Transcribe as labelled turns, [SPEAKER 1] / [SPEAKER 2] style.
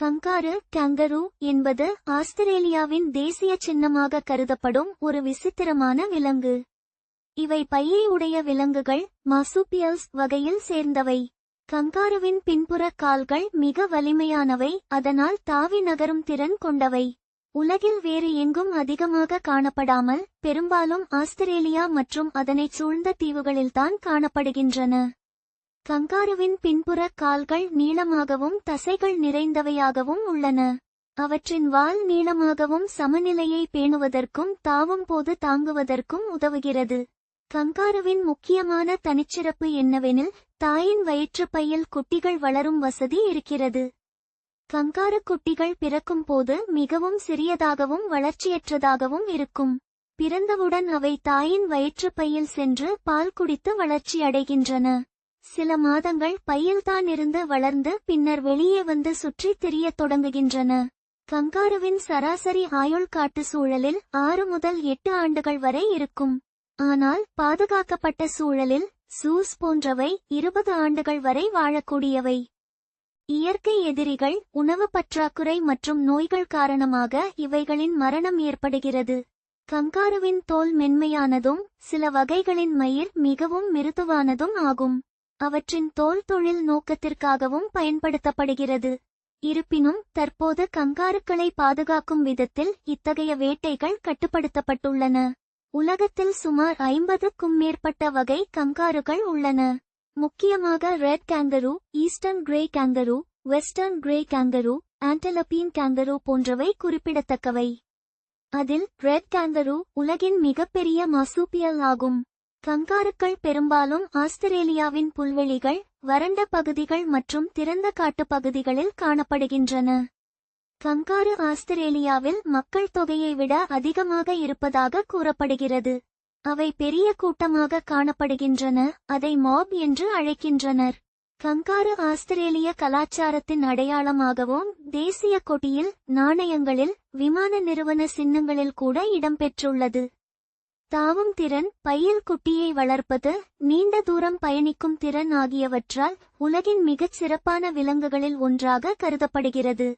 [SPEAKER 1] Kangaroo kangaroo என்பது ஆஸ்திரேலியாவின் தேசிய சின்னமாக கருதப்படும் ஒரு விசித்திரமான விலங்கு. இவை பையை உடைய விலங்குகள் மாசூபியல்ஸ் வகையில் சேர்ந்தவை. கங்காருவின் பின்புற கால்கள் மிக வலிமையானவை அதனால் தாவி நகரும் திறன் கொண்டவை. உலகில் வேறு எங்கும் அதிகமாக காணப்படாமல் பெரும்பாலும் ஆஸ்திரேலியா மற்றும் அதனைச் சூழ்ந்த தீவுகளில்தான் காணப்படுகின்றன. கங்காருவின் பின்புற கால்கள் நீளமாகவும் தசைகள் நிறைந்தவையாகவும் உள்ளன. அவற்றின் வால் நீளமாகவும் சமநிலையை பேணுவதற்கும் தாவும் போது தாங்குவதற்கும் உதவுகிறது. கங்காருவின் முக்கியமான தனிச்சிறப்பு என்னவெனில் தாயின் வயிற்றுப்பையில் குட்டிகள் வளரும் வசதி இருக்கிறது. கங்காரு குட்டிகள் பிறக்கும் போது மிகவும் சிறியதாகவும் வளர்ச்சியற்றதாகவும் இருக்கும். பிறந்தவுடன் அவை தாயின் வயிற்றுப்பையில் சென்று பால் குடித்து வளர்ச்சியடைகின்றன சில மாதங்கள் பையில்தான் இருந்து வளர்ந்து பின்னர் வெளியே வந்து சுற்றித் திரியத் தொடங்குகின்றன. கங்காருவின் சராசரி ஆயுள் காட்டு சூழலில் ஆறு முதல் எட்டு ஆண்டுகள் வரை இருக்கும். ஆனால் பாதுகாக்கப்பட்ட சூழலில் சூஸ் போன்றவை இருபது ஆண்டுகள் வரை வாழக்கூடியவை. இயற்கை எதிரிகள் உணவு பற்றாக்குறை மற்றும் நோய்கள் காரணமாக இவைகளின் மரணம் ஏற்படுகிறது. கங்காருவின் தோல் மென்மையானதும் சில வகைகளின் மயிர் மிகவும் மிருதுவானதும் ஆகும். அவற்றின் தோல் தொழில் நோக்கத்திற்காகவும் பயன்படுத்தப்படுகிறது. இருப்பினும் தற்போது கங்காருக்களை பாதுகாக்கும் விதத்தில் இத்தகைய வேட்டைகள் கட்டுப்படுத்தப்பட்டுள்ளன. உலகத்தில் சுமார் ஐம்பதுக்கும் மேற்பட்ட வகை கங்காருகள் உள்ளன. முக்கியமாக red kangaroo eastern grey kangaroo western grey kangaroo antilopine kangaroo போன்றவை குறிப்பிடத்தக்கவை. அதில் ரெட் கேங்கரு உலகின் மிகப்பெரிய மாசூப்பியல் ஆகும். கங்காருக்கள் பெரும்பாலும் ஆஸ்திரேலியாவின் புல்வெளிகள் வறண்ட பகுதிகள் மற்றும் திறந்த காட்டு பகுதிகளில் காணப்படுகின்றன. கங்காரு ஆஸ்திரேலியாவில் மக்கள் தொகையை விட அதிகமாக இருப்பதாக கூறப்படுகிறது. அவை பெரிய கூட்டமாக காணப்படுகின்றன அதை மாப் என்று அழைக்கின்றனர். கங்காரு ஆஸ்திரேலிய கலாச்சாரத்தின் அடையாளமாகவும் தேசிய கொடியில் நாணயங்களில் விமான நிறுவன சின்னங்களில் கூட இடம்பெற்றுள்ளது. தாவும் திறன் பையில் குட்டியை வளர்ப்பது நீண்ட தூரம் பயணிக்கும் திறன் ஆகியவற்றால் உலகின் மிகச் சிறப்பான விலங்குகளில் ஒன்றாக கருதப்படுகிறது.